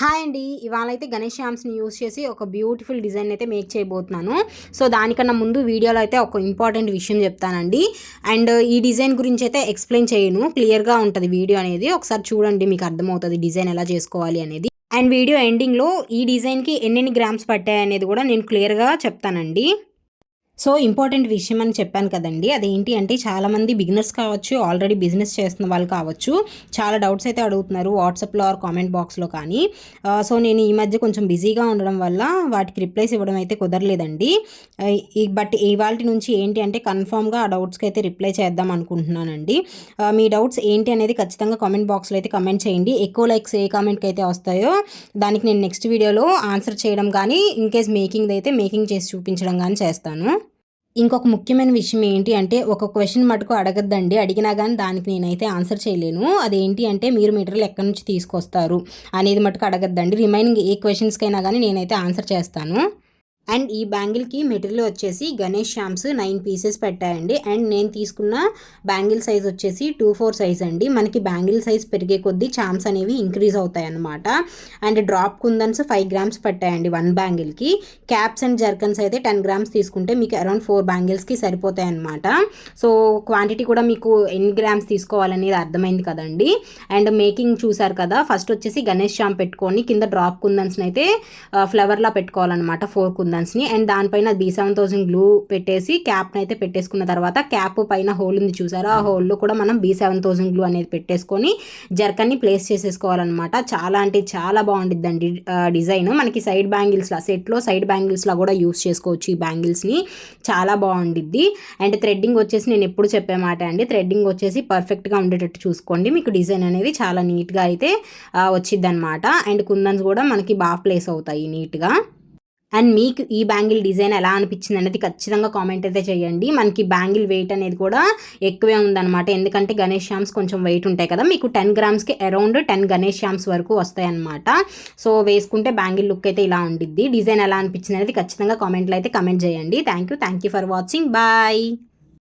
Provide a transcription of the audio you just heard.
Hi అండి. ఇవాళ అయితే గణేష్ శ్యామ్స్ని యూస్ చేసి ఒక బ్యూటిఫుల్ డిజైన్ అయితే మేక్ చేయబోతున్నాను. సో దానికన్నా ముందు వీడియోలో అయితే ఒక ఇంపార్టెంట్ విషయం చెప్తానండి. అండ్ ఈ డిజైన్ గురించి అయితే ఎక్స్ప్లెయిన్ చేయను. క్లియర్గా ఉంటుంది వీడియో అనేది. ఒకసారి చూడండి మీకు అర్థమవుతుంది డిజైన్ ఎలా చేసుకోవాలి అనేది. అండ్ వీడియో ఎండింగ్లో ఈ డిజైన్కి ఎన్నెన్ని గ్రామ్స్ పట్టాయి అనేది కూడా నేను క్లియర్గా చెప్తానండి. సో ఇంపార్టెంట్ విషయం అని చెప్పాను కదండి. అదేంటి అంటే చాలామంది బిగినర్స్ కావచ్చు ఆల్రెడీ బిజినెస్ చేస్తున్న వాళ్ళు కావచ్చు చాలా డౌట్స్ అయితే అడుగుతున్నారు వాట్సాప్లో ఆర్ కామెంట్ బాక్స్లో కానీ. సో నేను ఈ మధ్య కొంచెం బిజీగా ఉండడం వల్ల వాటికి రిప్లైస్ ఇవ్వడం అయితే కుదరలేదండి. ఈ- బట్ ఇవాళ నుంచి ఏంటి అంటే కన్ఫామ్గా ఆ డౌట్స్కి అయితే రిప్లై చేద్దాం అనుకుంటున్నానండి. మీ డౌట్స్ ఏంటి అనేది ఖచ్చితంగా కామెంట్ బాక్స్లో అయితే కమెంట్ చేయండి. ఎక్కువ లైక్స్ ఏ కామెంట్కి అయితే వస్తాయో దానికి నేను నెక్స్ట్ వీడియోలో ఆన్సర్ చేయడం కానీ ఇన్ కేస్ మేకింగ్ అయితే మేకింగ్ చేసి చూపించడం కానీ చేస్తాను. ఇంకొక ముఖ్యమైన విషయం ఏంటి అంటే ఒక క్వశ్చన్ మటుకు అడగద్దండి. అడిగినా కానీ దానికి నేనైతే ఆన్సర్ చేయలేను. అదేంటి అంటే మీరు మీటర్లు ఎక్కడి నుంచి తీసుకొస్తారు అనేది మటుకు అడగద్దండి. రిమైనింగ్ ఏ క్వశ్చన్స్కైనా కానీ నేనైతే ఆన్సర్ చేస్తాను. అండ్ ఈ బ్యాంగిల్కి మెటీరియల్ వచ్చేసి గణేష్ షామ్స్ నైన్ పీసెస్ పెట్టాయండి. అండ్ నేను తీసుకున్న బ్యాంగిల్ సైజ్ వచ్చేసి టూ ఫోర్ సైజ్ అండి. మనకి బ్యాంగిల్ సైజ్ పెరిగే కొద్దీ చామ్స్ అనేవి ఇంక్రీజ్ అవుతాయి అన్నమాట. And drop kundans five grams పెట్టాయండి one బ్యాంగిల్కి. క్యాప్స్ అండ్ జర్కన్స్ అయితే టెన్ గ్రామ్స్ తీసుకుంటే మీకు అరౌండ్ ఫోర్ బ్యాంగిల్స్కి సరిపోతాయి అనమాట సో క్వాంటిటీ కూడా మీకు ఎన్ని గ్రామ్స్ తీసుకోవాలనేది అర్థమైంది కదండి. అండ్ మేకింగ్ చూసారు కదా ఫస్ట్ వచ్చేసి గణేష్ షామ్ పెట్టుకొని కింద డ్రాప్ కుందన్స్ని అయితే ఫ్లవర్లా పెట్టుకోవాలన్నమాట. ఫోర్ కుందన్స్ని అండ్ దానిపైన బీ సెవెన్ థౌసండ్ గ్లూ పెట్టేసి క్యాప్ని అయితే పెట్టేసుకున్న తర్వాత క్యాప్ పైన హోల్ ఉంది చూసారా? ఆ హోల్లో కూడా మనం బీ సెవెన్ థౌసండ్ గ్లూ అనేది పెట్టేసుకొని జర్కన్ని ప్లేస్ చేసేసుకోవాలన్నమాట. చాలా అంటే చాలా బాగుండిద్దండి డిజైన్ మనకి సైడ్ బ్యాంగిల్స్లా సెట్లో సైడ్ బ్యాంగిల్స్లా కూడా యూస్ చేసుకోవచ్చు ఈ బ్యాంగిల్స్ని చాలా బాగుండిద్ది. అండ్ థ్రెడ్డింగ్ వచ్చేసి నేను ఎప్పుడు చెప్పే మాట అండి థ్రెడ్డింగ్ వచ్చేసి పర్ఫెక్ట్గా ఉండేటట్టు చూసుకోండి. మీకు డిజైన్ అనేది చాలా నీట్గా అయితే వచ్చిద్ది అనమాట అండ్ కుందన్స్ కూడా మనకి బాగా ప్లేస్ అవుతాయి నీట్గా అండ్ మీకు ఈ బ్యాంగిల్ డిజైన్ ఎలా అనిపించింది అనేది ఖచ్చితంగా కామెంట్ అయితే చేయండి. మనకి బ్యాంగిల్ వెయిట్ అనేది కూడా ఎక్కువే ఉందన్నమాట. ఎందుకంటే గణేష్ శ్యామ్స్ కొంచెం వెయిట్ ఉంటాయి కదా మీకు టెన్ గ్రామ్స్కి అరౌండ్ టెన్ గణేష్ శ్యామ్స్ వరకు వస్తాయి అనమాట సో వేసుకుంటే బ్యాంగిల్ లుక్ అయితే ఇలా ఉండిద్ది. డిజైన్ ఎలా అనిపించింది అనేది ఖచ్చితంగా కామెంట్లో అయితే కమెంట్ చేయండి. Thank you thank you for watching bye